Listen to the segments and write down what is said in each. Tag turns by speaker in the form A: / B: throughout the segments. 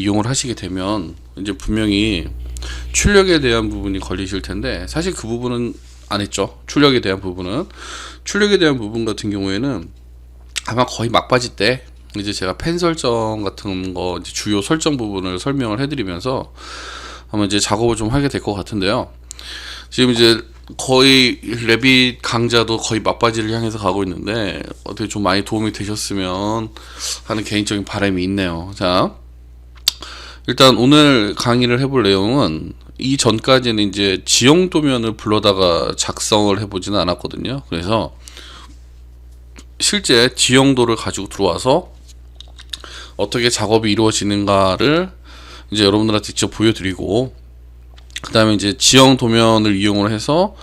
A: 이용을 하시게 되면 이제 분명히 출력에 대한 부분이 걸리실 텐데 사실 그 부분은 안 했죠. 출력에 대한 부분은 출력에 대한 부분 같은 경우에는 아마 거의 막바지 때 이제 제가 펜 설정 같은 거 주요 설정 부분을 설명을 해드리면서 아마 이제 작업을 좀 하게 될 것 같은데요. 지금 이제 거의 레빗 강좌도 거의 막바지를 향해서 가고 있는데 어떻게 좀 많이 도움이 되셨으면 하는 개인적인 바람이 있네요. 자, 일단 오늘 강의를 해볼 내용은 이 전까지는 이제 지형 도면을 불러다가 작성을 해보지는 않았거든요. 그래서 실제 지형도를 가지고 들어와서 어떻게 작업이 이루어지는가를 이제 여러분들한테 직접 보여드리고 그 다음에 이제 지형 도면을 이용을 해서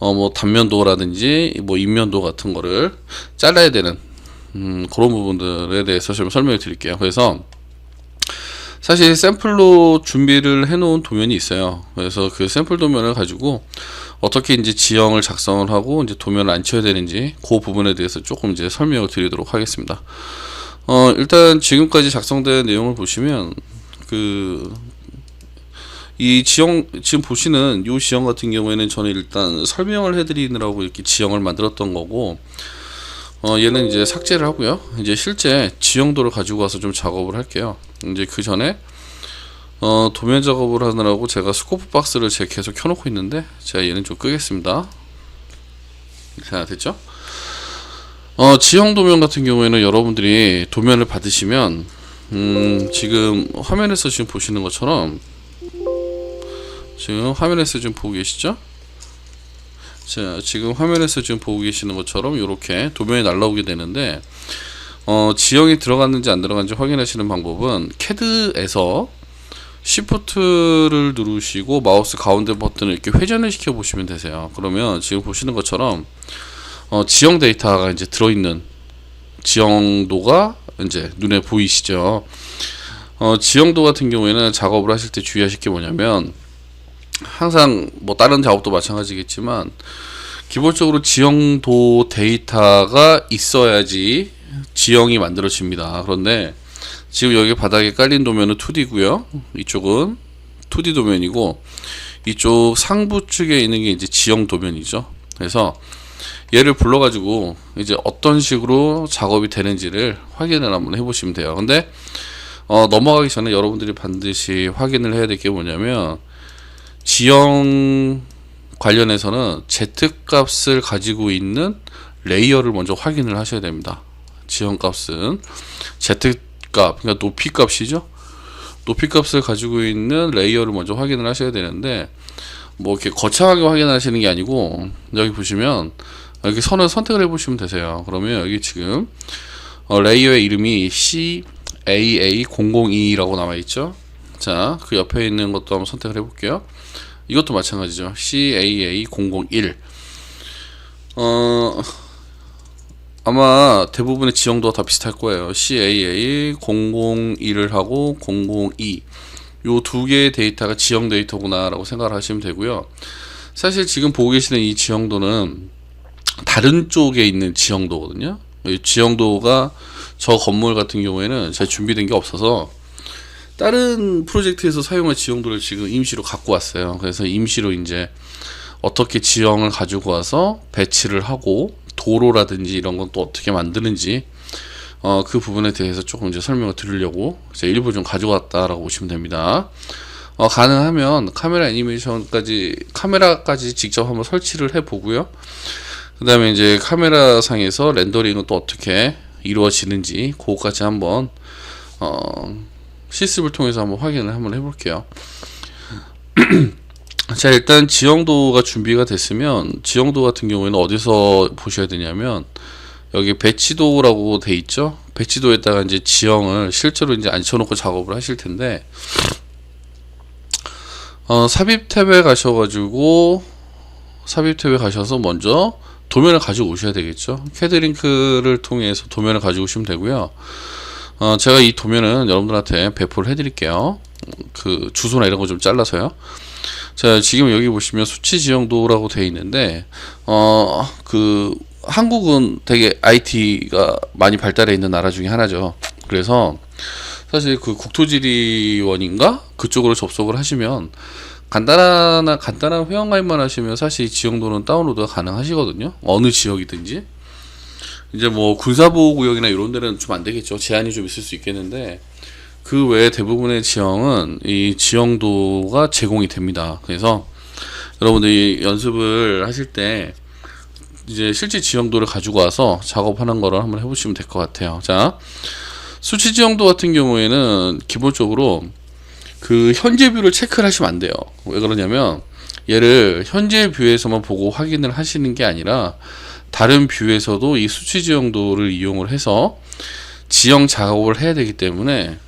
A: 어 뭐 단면도라든지 뭐 인면도 같은 거를 잘라야 되는 음 그런 부분들에 대해서 좀 설명을 드릴게요. 그래서 사실 샘플로 준비를 해놓은 도면이 있어요. 그래서 그 샘플 도면을 가지고 어떻게 이제 지형을 작성을 하고 이제 도면을 안 쳐야 되는지 그 부분에 대해서 조금 이제 설명을 드리도록 하겠습니다. 어 일단 지금까지 작성된 내용을 보시면 그 이 지형 지금 보시는 이 지형 같은 경우에는 저는 일단 설명을 해드리느라고 이렇게 지형을 만들었던 거고 어 얘는 이제 삭제를 하고요. 이제 실제 지형도를 가지고 와서 좀 작업을 할게요. 이제 그 전에 어 도면 작업을 하느라고 제가 스코프 박스를 제가 계속 켜놓고 있는데 제가 얘는 좀 끄겠습니다. 자 됐죠? 어 지형 도면 같은 경우에는 여러분들이 도면을 받으시면 음 지금 화면에서 지금 보시는 것처럼 지금 화면에서 지금 보고 계시죠? 자, 지금 화면에서 지금 보고 계시는 것처럼 이렇게 도면이 날라오게 되는데 어, 지형이 들어갔는지 안 들어갔는지 확인하시는 방법은 캐드에서 Shift를 누르시고 마우스 가운데 버튼을 이렇게 회전을 시켜 보시면 되세요. 그러면 지금 보시는 것처럼 어, 지형 데이터가 이제 들어있는 지형도가 이제 눈에 보이시죠. 어, 지형도 같은 경우에는 작업을 하실 때 주의하실 게 뭐냐면 항상 뭐 다른 작업도 마찬가지겠지만 기본적으로 지형도 데이터가 있어야지 지형이 만들어집니다. 그런데 지금 여기 바닥에 깔린 도면은 2D고요. 이쪽은 2D 도면이고 이쪽 상부 측에 있는 게 이제 지형 도면이죠. 그래서 얘를 불러가지고 이제 어떤 식으로 작업이 되는지를 확인을 한번 해보시면 돼요. 근데 어, 넘어가기 전에 여러분들이 반드시 확인을 해야 될 게 뭐냐면 지형 관련해서는 Z 값을 가지고 있는 레이어를 먼저 확인을 하셔야 됩니다. 지형 값은 Z 값, 그러니까 높이 값이죠. 높이 값을 가지고 있는 레이어를 먼저 확인을 하셔야 되는데 뭐 이렇게 거창하게 확인하시는 게 아니고 여기 보시면 여기 선을 선택을 해보시면 되세요. 그러면 여기 지금 어, 레이어의 이름이 CAA002라고 남아 있죠. 자, 그 옆에 있는 것도 한번 선택을 해볼게요. 이것도 마찬가지죠. CAA001. 어, 아마 대부분의 지형도가 다 비슷할 거예요. CAA001을 하고 002. 요 두 개의 데이터가 지형 데이터구나라고 생각을 하시면 되고요. 사실 지금 보고 계시는 이 지형도는 다른 쪽에 있는 지형도거든요. 이 지형도가 저 건물 같은 경우에는 제가 준비된 게 없어서 다른 프로젝트에서 사용할 지형도를 지금 임시로 갖고 왔어요. 그래서 임시로 이제 어떻게 지형을 가지고 와서 배치를 하고 도로라든지 이런 건 또 어떻게 만드는지 어, 그 부분에 대해서 조금 이제 설명을 드리려고 제 일부 좀 가져왔다라고 보시면 됩니다. 어, 가능하면 카메라 애니메이션까지 카메라까지 직접 한번 설치를 해 보고요. 그 다음에 이제 카메라 상에서 렌더링은 또 어떻게 이루어지는지 그거까지 한번 어, 실습을 통해서 한번 확인을 한번 해볼게요. 자 일단 지형도가 준비가 됐으면 지형도 같은 경우에는 어디서 보셔야 되냐면 여기 배치도라고 돼 있죠. 배치도에다가 이제 지형을 실제로 이제 앉혀놓고 작업을 하실 텐데 어, 삽입 탭에 가셔가지고 삽입 탭에 가셔서 먼저 도면을 가지고 오셔야 되겠죠. 캐드링크를 통해서 도면을 가지고 오시면 되고요. 어, 제가 이 도면은 여러분들한테 배포를 해드릴게요. 그 주소나 이런 거 좀 잘라서요. 자, 지금 여기 보시면 수치 지형도라고 되어 있는데, 어, 그, 한국은 되게 IT가 많이 발달해 있는 나라 중에 하나죠. 그래서 사실 그 국토지리원인가 그쪽으로 접속을 하시면 간단한 간단한 회원가입만 하시면 사실 이 지형도는 다운로드가 가능하시거든요. 어느 지역이든지. 이제 뭐 군사보호구역이나 이런 데는 좀 안 되겠죠. 제한이 좀 있을 수 있겠는데 그 외에 대부분의 지형은 이 지형도가 제공이 됩니다. 그래서 여러분들이 연습을 하실 때 이제 실제 지형도를 가지고 와서 작업하는 거를 한번 해보시면 될 것 같아요. 자, 수치 지형도 같은 경우에는 기본적으로 그 현재 뷰를 체크를 하시면 안 돼요. 왜 그러냐면 얘를 현재 뷰에서만 보고 확인을 하시는 게 아니라 다른 뷰에서도 이 수치 지형도를 이용을 해서 지형 작업을 해야 되기 때문에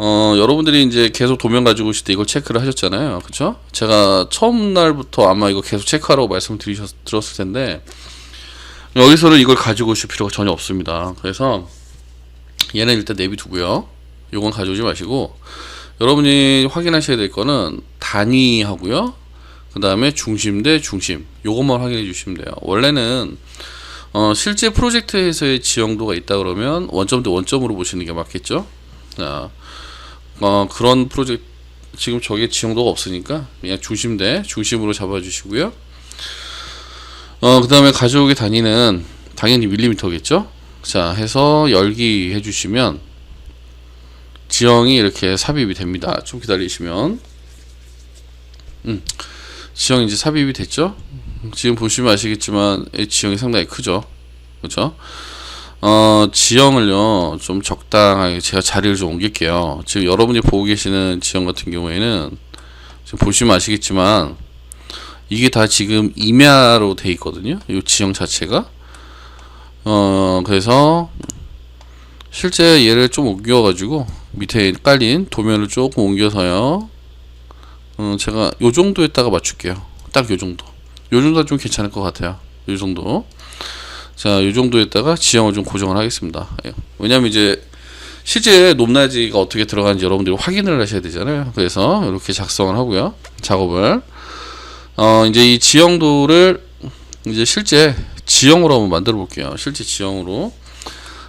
A: 어, 여러분들이 이제 계속 도면 가지고 오실 때 이걸 체크를 하셨잖아요. 그쵸? 제가 처음 날부터 아마 이거 계속 체크하라고 말씀을 들었을 텐데, 여기서는 이걸 가지고 오실 필요가 전혀 없습니다. 그래서, 얘는 일단 내비두고요. 요건 가져오지 마시고, 여러분이 확인하셔야 될 거는 단위하고요. 그 다음에 중심 대 중심. 요것만 확인해 주시면 돼요. 원래는, 어, 실제 프로젝트에서의 지형도가 있다 그러면 원점 대 원점으로 보시는 게 맞겠죠? 자, 어, 그런 프로젝트 지금 저게 지형도가 없으니까 그냥 중심대 중심으로 잡아주시고요. 어, 그 다음에 가져오기 단위는 당연히 밀리미터겠죠. 자, 해서 열기 해주시면 지형이 이렇게 삽입이 됩니다. 좀 기다리시면 음, 지형이 이제 삽입이 됐죠. 지금 보시면 아시겠지만 이 지형이 상당히 크죠. 그렇죠? 어, 지형을요, 좀 적당하게 제가 자리를 좀 옮길게요. 지금 여러분이 보고 계시는 지형 같은 경우에는, 지금 보시면 아시겠지만, 이게 다 지금 임야로 돼 있거든요. 이 지형 자체가. 어, 그래서, 실제 얘를 좀 옮겨가지고, 밑에 깔린 도면을 조금 옮겨서요, 어, 제가 요 정도에다가 맞출게요. 딱 요 정도. 요 정도가 좀 괜찮을 것 같아요. 요 정도. 자, 이 정도에다가 지형을 좀 고정을 하겠습니다. 예. 왜냐면 이제 실제 높낮이가 어떻게 들어가는지 여러분들이 확인을 하셔야 되잖아요. 그래서 이렇게 작성을 하고요. 작업을. 어, 이제 이 지형도를 이제 실제 지형으로 한번 만들어 볼게요. 실제 지형으로.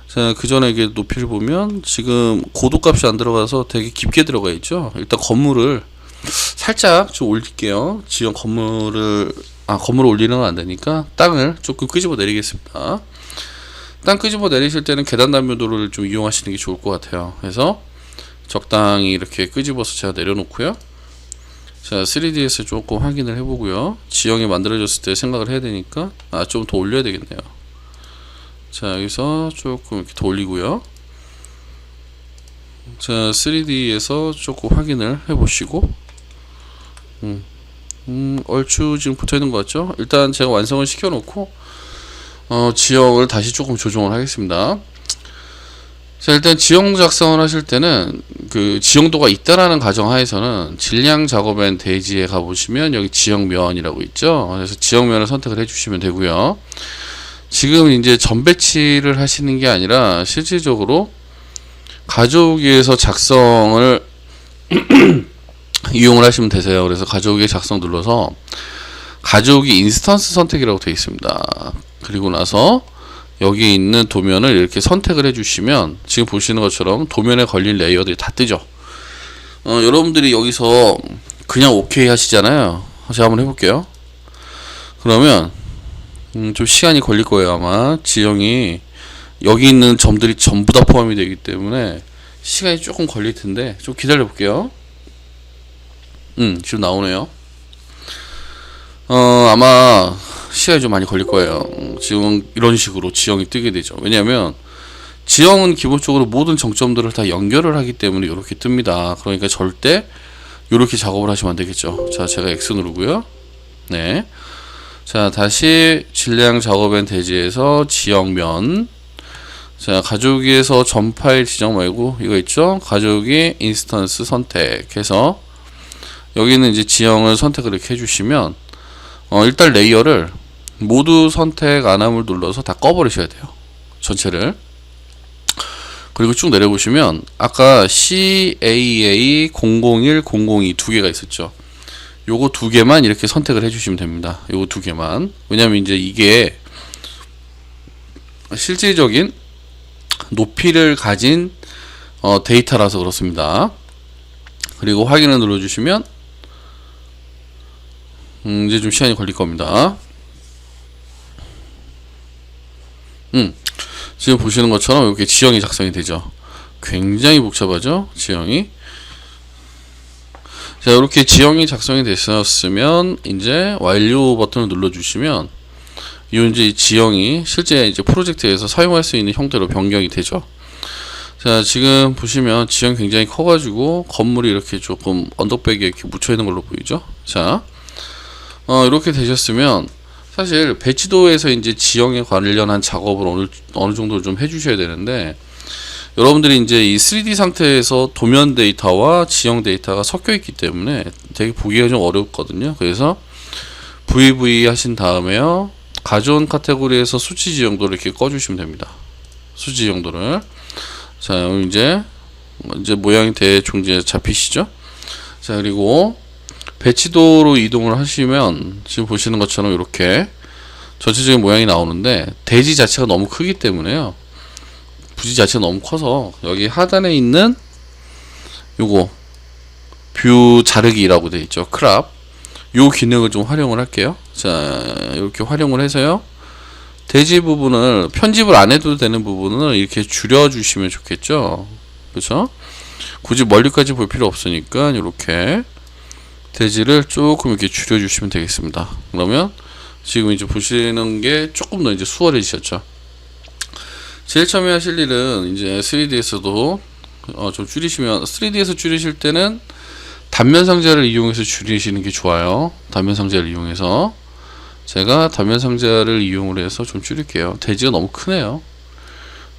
A: 자, 그 전에 이게 높이를 보면 지금 고도 값이 안 들어가서 되게 깊게 들어가 있죠. 일단 건물을 살짝 좀 올릴게요. 지형 건물을 아 건물을 올리는 건 안 되니까 땅을 조금 끄집어 내리겠습니다. 땅 끄집어 내리실 때는 계단 단면도를 좀 이용하시는 게 좋을 것 같아요. 그래서 적당히 이렇게 끄집어서 제가 내려놓고요. 자 3D에서 조금 확인을 해보고요. 지형이 만들어졌을 때 생각을 해야 되니까 아 좀 더 올려야 되겠네요. 자 여기서 조금 이렇게 더 올리고요. 자 3D에서 조금 확인을 해보시고 음. 음, 얼추 지금 붙어 있는 것 같죠? 일단 제가 완성을 시켜 놓고 어, 지형을 다시 조금 조정을 하겠습니다. 자, 일단 지형 작성을 하실 때는 그 지형도가 있다라는 가정하에서는 질량 작업엔 대지에 가 보시면 여기 지형면이라고 있죠. 그래서 지형면을 선택을 해 주시면 되고요. 지금 이제 전배치를 하시는 게 아니라 실질적으로 가족위에서 작성을 이용을 하시면 되세요. 그래서 가족의 작성 눌러서 가족이 인스턴스 선택이라고 되어 있습니다. 그리고 나서 여기 있는 도면을 이렇게 선택을 해주시면 지금 보시는 것처럼 도면에 걸린 레이어들이 다 뜨죠. 어, 여러분들이 여기서 그냥 오케이 하시잖아요. 제가 한번 해볼게요. 그러면 음, 좀 시간이 걸릴 거예요 아마 지형이 여기 있는 점들이 전부 다 포함이 되기 때문에 시간이 조금 걸릴 텐데 좀 기다려 볼게요. 음, 지금 나오네요. 어, 아마 시간이 좀 많이 걸릴 거예요. 음, 지금 이런 식으로 지형이 뜨게 되죠. 왜냐하면 지형은 기본적으로 모든 정점들을 다 연결을 하기 때문에 이렇게 뜹니다. 그러니까 절대 이렇게 작업을 하시면 안 되겠죠. 자, 제가 X 누르고요. 네. 자, 다시 질량 작업엔 대지에서 지형면. 자, 가족위에서 전 파일 지정 말고 이거 있죠? 가족이 인스턴스 선택해서 여기는 이제 지형을 선택을 이렇게 해주시면 어, 일단 레이어를 모두 선택 안함을 눌러서 다 꺼버리셔야 돼요. 전체를. 그리고 쭉 내려보시면 아까 CAA 001, 002두 개가 있었죠. 요거 두 개만 이렇게 선택을 해주시면 됩니다. 요거 두 개만. 왜냐면 이제 이게 실질적인 높이를 가진 어, 데이터라서 그렇습니다. 그리고 확인을 눌러주시면 음, 이제 좀 시간이 걸릴 겁니다. 음, 지금 보시는 것처럼 이렇게 지형이 작성이 되죠. 굉장히 복잡하죠, 지형이. 자, 이렇게 지형이 작성이 됐었으면 이제 완료 버튼을 눌러주시면 이 이제 이 지형이 실제 이제 프로젝트에서 사용할 수 있는 형태로 변경이 되죠. 자, 지금 보시면 지형 굉장히 커가지고 건물이 이렇게 조금 언덕백에 이렇게 묻혀 있는 걸로 보이죠. 자, 어, 이렇게 되셨으면 사실 배치도에서 이제 지형에 관련한 작업을 어느 어느 정도 좀 해주셔야 되는데 여러분들이 이제 이 3D 상태에서 도면 데이터와 지형 데이터가 섞여 있기 때문에 되게 보기가 좀 어렵거든요. 그래서 VV 하신 다음에요. 가져온 카테고리에서 수치 지형도를 이렇게 꺼주시면 됩니다. 수치 지형도를. 자, 이제, 이제 모양이 대충 이제 잡히시죠? 자, 그리고 배치도로 이동을 하시면 지금 보시는 것처럼 이렇게 전체적인 모양이 나오는데 대지 자체가 너무 크기 때문에요. 부지 자체가 너무 커서 여기 하단에 있는 요거 뷰 자르기라고 되어 있죠. 크랍. 요 기능을 좀 활용을 할게요. 자, 이렇게 활용을 해서요. 대지 부분을 편집을 안 해도 되는 부분을 이렇게 줄여 주시면 좋겠죠. 그렇죠? 굳이 멀리까지 볼 필요 없으니까 이렇게 대지를 조금 이렇게 줄여 주시면 되겠습니다. 그러면 지금 이제 보시는 게 조금 더 이제 수월해지셨죠. 제일 처음에 하실 일은 이제 3D에서도 어, 좀 줄이시면 3D에서 줄이실 때는 단면 상자를 이용해서 줄이시는 게 좋아요. 단면 상자를 이용해서 제가 단면 상자를 이용을 해서 좀 줄일게요. 대지가 너무 크네요.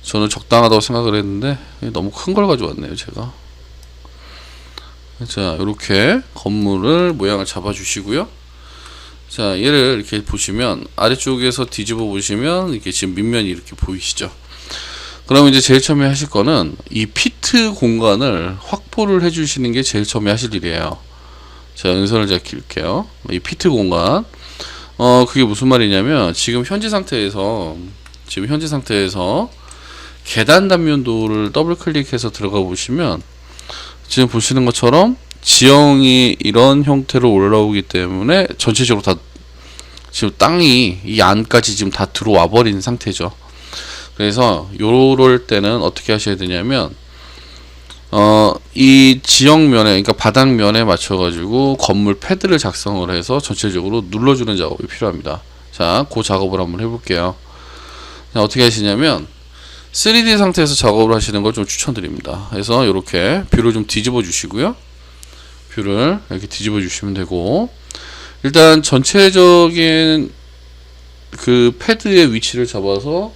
A: 저는 적당하다고 생각을 했는데 너무 큰 걸 가져왔네요, 제가. 자, 이렇게 건물을 모양을 잡아 주시고요. 자, 얘를 이렇게 보시면 아래쪽에서 뒤집어 보시면 이렇게 지금 밑면이 이렇게 보이시죠? 그러면 이제 제일 처음에 하실 거는 이 피트 공간을 확보를 해 주시는 게 제일 처음에 하실 일이에요. 자, 연선을 제가 길게요. 이 피트 공간. 어, 그게 무슨 말이냐면 지금 현재 상태에서 지금 현재 상태에서 계단 단면도를 더블 클릭해서 들어가 보시면 지금 보시는 것처럼 지형이 이런 형태로 올라오기 때문에 전체적으로 다 지금 땅이 이 안까지 지금 다 들어와 버린 상태죠. 그래서 요럴 때는 어떻게 하셔야 되냐면 어, 이 지형면에 그러니까 바닥면에 맞춰 가지고 건물 패드를 작성을 해서 전체적으로 눌러 주는 작업이 필요합니다. 자, 그 작업을 한번 해 볼게요. 자, 어떻게 하시냐면 3D 상태에서 작업을 하시는 걸 좀 추천드립니다. 그래서 이렇게 뷰를 좀 뒤집어 주시고요. 뷰를 이렇게 뒤집어 주시면 되고 일단 전체적인 그 패드의 위치를 잡아서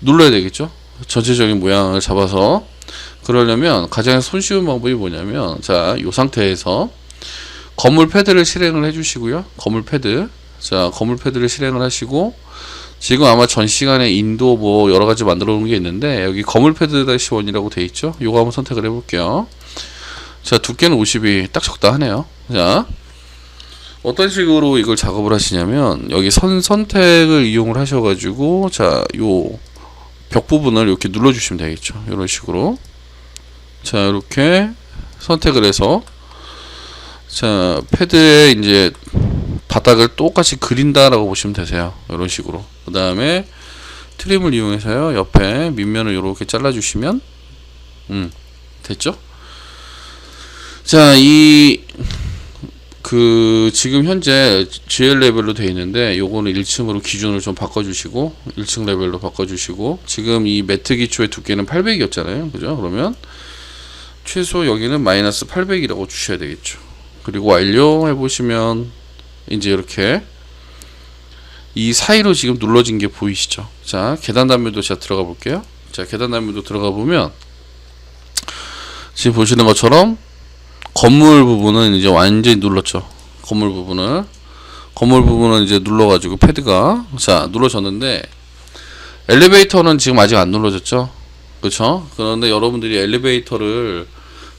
A: 눌러야 되겠죠. 전체적인 모양을 잡아서 그러려면 가장 손쉬운 방법이 뭐냐면 자, 이 상태에서 건물 패드를 실행을 해 주시고요. 건물 패드. 자, 건물 패드를 실행을 하시고 지금 아마 전 시간에 인도 뭐 여러 가지 만들어 놓은 게 있는데 여기 건물 패드 다시 원이라고 돼 있죠. 요거 한번 선택을 해 볼게요. 자, 두께는 50이 딱 적당하네요. 자, 어떤 식으로 이걸 작업을 하시냐면 여기 선 선택을 이용을 하셔가지고 자, 요 벽 부분을 이렇게 눌러주시면 되겠죠. 이런 식으로 자, 이렇게 선택을 해서 자, 패드에 이제 바닥을 똑같이 그린다라고 보시면 되세요. 이런 식으로. 그 다음에 트림을 이용해서요. 옆에 밑면을 이렇게 잘라주시면 음 됐죠? 자, 이 그 지금 현재 GL 레벨로 되어 있는데 요거는 1층으로 기준을 좀 바꿔 주시고 1층 레벨로 바꿔 주시고 지금 이 매트 기초의 두께는 800이었잖아요, 그죠? 그러면 최소 여기는 마이너스 800이라고 주셔야 되겠죠. 그리고 완료해 보시면 이제 이렇게 이 사이로 지금 눌러진 게 보이시죠? 자, 계단 단면도 제가 들어가 볼게요. 자, 계단 단면도 들어가 보면 지금 보시는 것처럼 건물 부분은 이제 완전히 눌렀죠. 건물 부분을 건물 부분은 이제 눌러가지고 패드가 자 눌러졌는데 엘리베이터는 지금 아직 안 눌러졌죠. 그렇죠? 그런데 여러분들이 엘리베이터를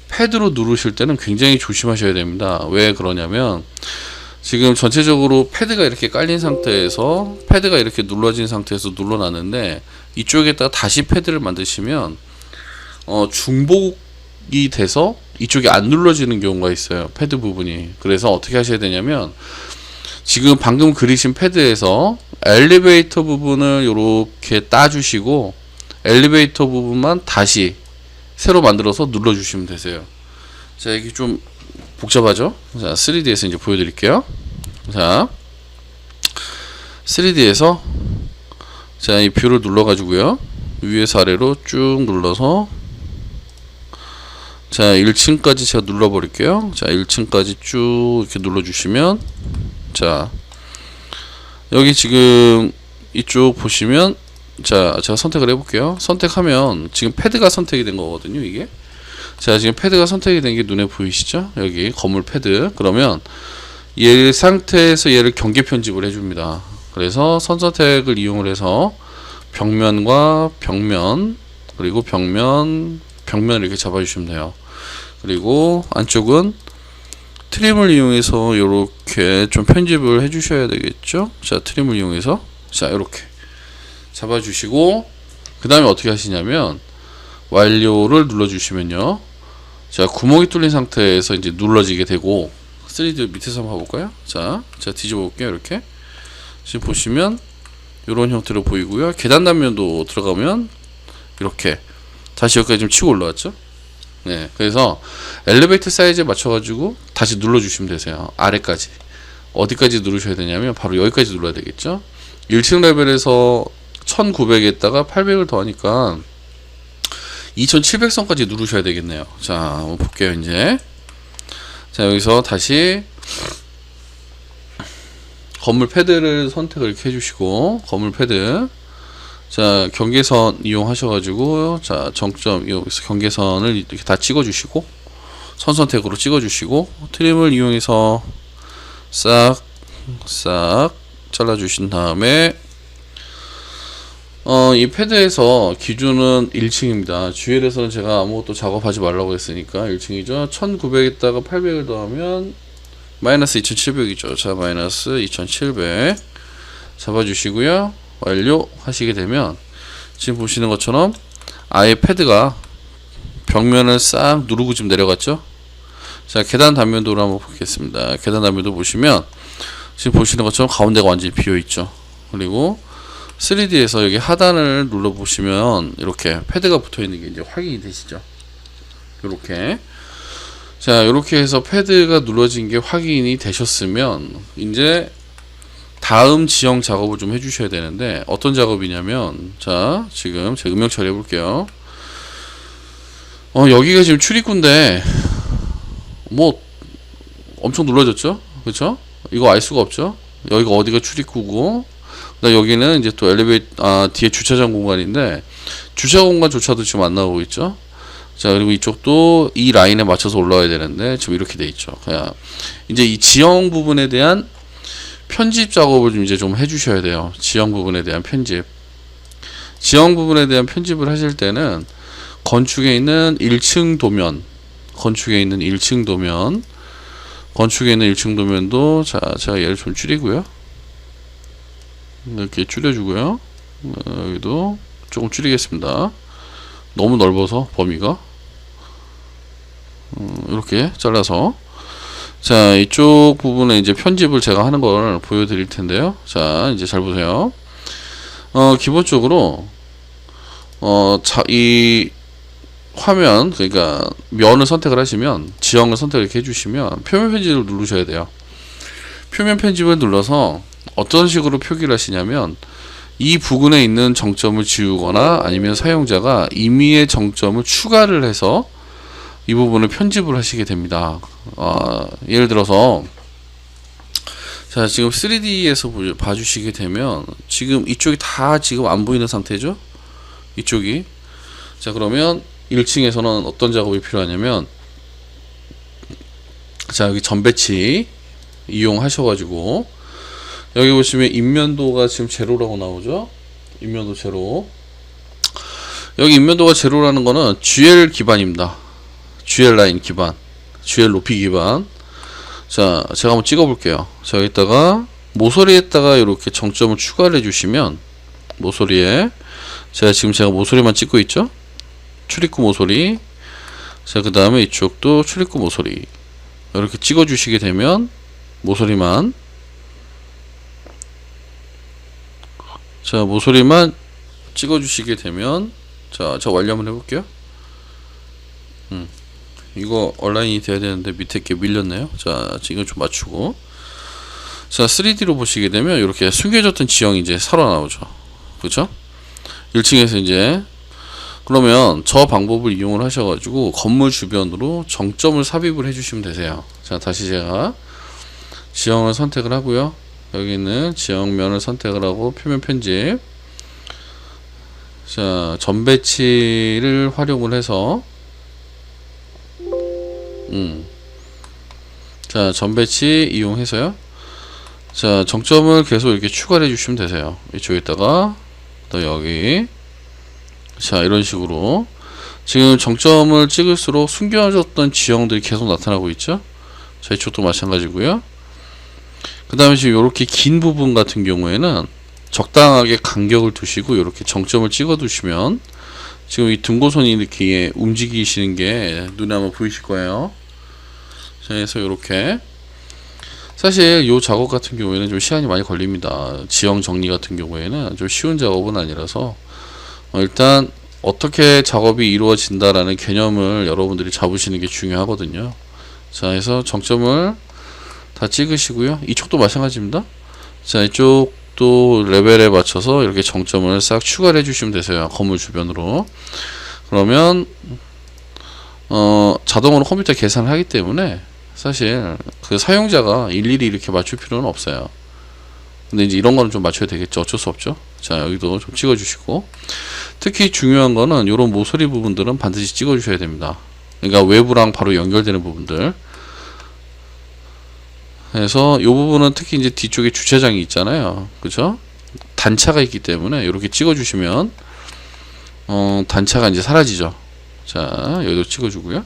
A: 패드로 누르실 때는 굉장히 조심하셔야 됩니다. 왜 그러냐면 지금 전체적으로 패드가 이렇게 깔린 상태에서 패드가 이렇게 눌러진 상태에서 눌러놨는데 이쪽에다가 다시 패드를 만드시면 어, 중복이 돼서 이쪽이 안 눌러지는 경우가 있어요. 패드 부분이. 그래서 어떻게 하셔야 되냐면 지금 방금 그리신 패드에서 엘리베이터 부분을 이렇게 따주시고 엘리베이터 부분만 다시 새로 만들어서 눌러주시면 되세요. 자, 이게 좀 복잡하죠? 자, 3D에서 이제 보여드릴게요. 자, 3D에서 자, 이 뷰를 눌러가지고요. 위에서 아래로 쭉 눌러서 자, 1층까지 제가 눌러버릴게요. 자, 1층까지 쭉 이렇게 눌러주시면 자, 여기 지금 이쪽 보시면 자, 제가 선택을 해볼게요. 선택하면 지금 패드가 선택이 된 거거든요, 이게. 자, 지금 패드가 선택이 된 게 눈에 보이시죠? 여기 건물 패드. 그러면 얘 상태에서 얘를 경계 편집을 해줍니다. 그래서 선 선택을 이용을 해서 벽면과 벽면 그리고 벽면 벽면 이렇게 잡아주시면 돼요. 그리고 안쪽은 트림을 이용해서 이렇게 좀 편집을 해주셔야 되겠죠? 자, 트림을 이용해서 자 이렇게 잡아주시고 그 다음에 어떻게 하시냐면 완료를 눌러주시면요. 자 구멍이 뚫린 상태에서 이제 눌러지게 되고 3D 밑에서 한번 봐볼까요? 자, 제가 뒤집어 볼게요. 이렇게 지금 보시면 이런 형태로 보이고요. 계단 단면도 들어가면 이렇게 다시 여기까지 좀 치고 올라왔죠. 네, 그래서 엘리베이터 사이즈에 맞춰가지고 다시 눌러주시면 되세요. 아래까지 어디까지 누르셔야 되냐면 바로 여기까지 눌러야 되겠죠. 1층 레벨에서 1900에다가 800을 더하니까 2700선까지 누르셔야 되겠네요. 자, 한번 볼게요, 이제. 자, 여기서 다시 건물 패드를 선택을 이렇게 해주시고, 건물 패드. 자, 경계선 이용하셔가지고, 자, 정점, 여기서 경계선을 이렇게 다 찍어주시고, 선 선택으로 찍어주시고, 트림을 이용해서 싹, 싹 잘라주신 다음에, 어, 이 패드에서 기준은 1층입니다. GL에서는 제가 아무것도 작업하지 말라고 했으니까 1층이죠. 1900에다가 800을 더하면 마이너스 2700이죠. 자, 마이너스 2700 잡아주시고요. 완료 하시게 되면 지금 보시는 것처럼 아예 패드가 벽면을 싹 누르고 지금 내려갔죠. 자, 계단 단면도로 한번 보겠습니다. 계단 단면도 보시면 지금 보시는 것처럼 가운데가 완전히 비어 있죠. 그리고 3D에서 여기 하단을 눌러 보시면 이렇게 패드가 붙어 있는 게 이제 확인이 되시죠. 이렇게 자 이렇게 해서 패드가 눌러진 게 확인이 되셨으면 이제 다음 지형 작업을 좀 해주셔야 되는데 어떤 작업이냐면 자 지금 제가 음영 처리해 볼게요. 어 여기가 지금 출입구인데 뭐 엄청 눌러졌죠, 그렇죠? 이거 알 수가 없죠. 여기가 어디가 출입구고 그다음 여기는 이제 또 엘리베이터 아 뒤에 주차장 공간인데 주차 공간조차도 지금 안 나오고 있죠. 자 그리고 이쪽도 이 라인에 맞춰서 올라와야 되는데 지금 이렇게 돼 있죠. 그냥 이제 이 지형 부분에 대한 편집 작업을 좀 이제 좀 해주셔야 돼요. 지형 부분에 대한 편집. 지형 부분에 대한 편집을 하실 때는 건축에 있는 1층 도면, 건축에 있는 1층 도면, 건축에 있는 1층 도면도 자 제가 얘를 좀 줄이고요. 이렇게 줄여주고요. 어, 여기도 조금 줄이겠습니다. 너무 넓어서 범위가 음, 이렇게 잘라서 자 이쪽 부분에 이제 편집을 제가 하는 걸 보여드릴 텐데요. 자 이제 잘 보세요. 어 기본적으로 어이 화면 그러니까 면을 선택을 하시면 지형을 선택을 이렇게 해주시면 표면 편집을 누르셔야 돼요. 표면 편집을 눌러서 어떤 식으로 표기를 하시냐면 이 부근에 있는 정점을 지우거나 아니면 사용자가 임의의 정점을 추가를 해서 이 부분을 편집을 하시게 됩니다. 어, 예를 들어서 자 지금 3D에서 봐주시게 되면 지금 이쪽이 다 지금 안 보이는 상태죠? 이쪽이 자 그러면 1층에서는 어떤 작업이 필요하냐면 자 여기 전배치 이용하셔가지고 여기 보시면 인면도가 지금 제로라고 나오죠. 인면도 제로. 여기 인면도가 제로라는 거는 GL 기반입니다. GL 라인 기반. GL 높이 기반. 자, 제가 한번 찍어 볼게요. 자, 여기다가 모서리에다가 이렇게 정점을 추가를 해 주시면 모서리에 제가 지금 제가 모서리만 찍고 있죠? 출입구 모서리 자 그 다음에 이쪽도 출입구 모서리 이렇게 찍어 주시게 되면 모서리만 자 모서리만 찍어 주시게 되면 자 저 완료 한번 해볼게요. 음 이거 온라인이 돼야 되는데 밑에 게 밀렸네요. 자 지금 좀 맞추고. 자 3D로 보시게 되면 이렇게 숨겨졌던 지형이 이제 살아나오죠. 그렇죠 1층에서 이제 그러면 저 방법을 이용을 하셔가지고 건물 주변으로 정점을 삽입을 해주시면 되세요. 자, 다시 제가 지형을 선택을 하고요. 여기는 지형면을 선택을 하고 표면 편집. 자, 전배치를 활용을 해서 음. 자, 전배치 이용해서요. 자, 정점을 계속 이렇게 추가를 해 주시면 되세요. 이쪽에다가 또 여기 자 이런 식으로 지금 정점을 찍을수록 숨겨졌던 지형들이 계속 나타나고 있죠 자 이쪽도 마찬가지고요 그 다음에 지금 이렇게 긴 부분 같은 경우에는 적당하게 간격을 두시고 이렇게 정점을 찍어 두시면 지금 이 등고선이 이렇게 움직이시는 게 눈에 한번 보이실 거예요. 자 그래서 이렇게. 사실 이 작업 같은 경우에는 좀 시간이 많이 걸립니다. 지형 정리 같은 경우에는 좀 쉬운 작업은 아니라서. 어, 일단 어떻게 작업이 이루어진다라는 개념을 여러분들이 잡으시는 게 중요하거든요. 자, 해서 정점을 다 찍으시고요. 이쪽도 마찬가지입니다. 자, 이쪽도 레벨에 맞춰서 이렇게 정점을 싹 추가를 해주시면 되세요. 건물 주변으로. 그러면 어, 자동으로 컴퓨터 계산을 하기 때문에 사실 그 사용자가 일일이 이렇게 맞출 필요는 없어요. 근데 이제 이런 거는 좀 맞춰야 되겠죠. 어쩔 수 없죠. 자, 여기도 좀 찍어주시고. 특히 중요한 거는 이런 모서리 부분들은 반드시 찍어주셔야 됩니다. 그러니까 외부랑 바로 연결되는 부분들. 그래서 이 부분은 특히 이제 뒤쪽에 주차장이 있잖아요. 그죠? 단차가 있기 때문에 이렇게 찍어주시면, 어, 단차가 이제 사라지죠. 자, 여기도 찍어주고요.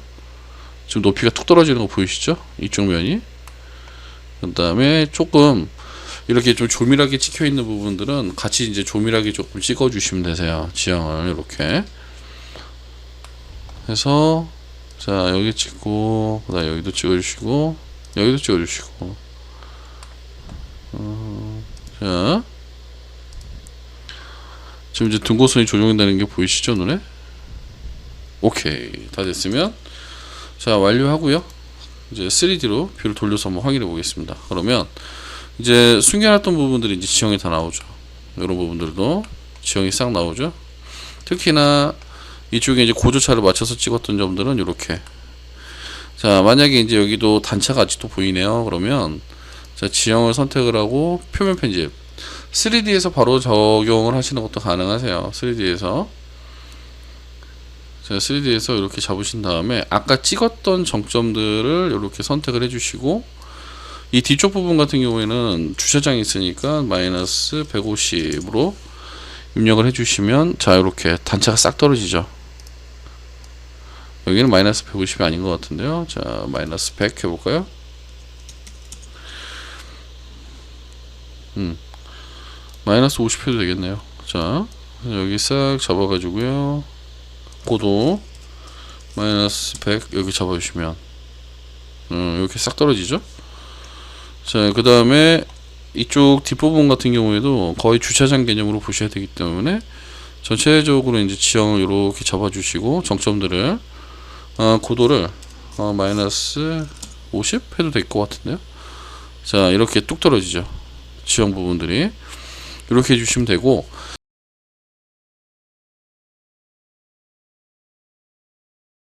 A: 지금 높이가 툭 떨어지는 거 보이시죠? 이쪽 면이. 그 다음에 조금 이렇게 좀 조밀하게 찍혀 있는 부분들은 같이 이제 조밀하게 조금 찍어 주시면 되세요. 지형을 이렇게 해서 자 여기 찍고 그다음 여기도 찍어 주시고 여기도 찍어 주시고 어, 자 지금 이제 등고선이 조정된다는 게 보이시죠 눈에? 오케이 다 됐으면 자 완료하고요. 이제 3D로 뷰를 돌려서 한번 확인해 보겠습니다. 그러면 이제 숨겨놨던 부분들이 이제 지형이 다 나오죠. 이런 부분들도 지형이 싹 나오죠. 특히나 이쪽에 이제 고조차를 맞춰서 찍었던 점들은 이렇게. 자, 만약에 이제 여기도 단차가 아직도 보이네요. 그러면 자, 지형을 선택을 하고 표면 편집. 3D에서 바로 적용을 하시는 것도 가능하세요. 3D에서. 자, 3D에서 이렇게 잡으신 다음에 아까 찍었던 정점들을 이렇게 선택을 해주시고 이 뒤쪽 부분 같은 경우에는 주차장이 있으니까 마이너스 150으로 입력을 해주시면 자 이렇게 단차가 싹 떨어지죠. 여기는 마이너스 150이 아닌 것 같은데요. 자 마이너스 100 해볼까요? 음 마이너스 50 해도 되겠네요. 자 여기 싹 잡아가지고요. 고도 마이너스 100 여기 잡아주시면 음, 이렇게 싹 떨어지죠. 자, 그 다음에 이쪽 뒷부분 같은 경우에도 거의 주차장 개념으로 보셔야 되기 때문에 전체적으로 이제 지형을 이렇게 잡아주시고 정점들을 어, 고도를 어, 마이너스 50 해도 될 것 같은데요. 자, 이렇게 뚝 떨어지죠. 지형 부분들이 이렇게 해주시면 되고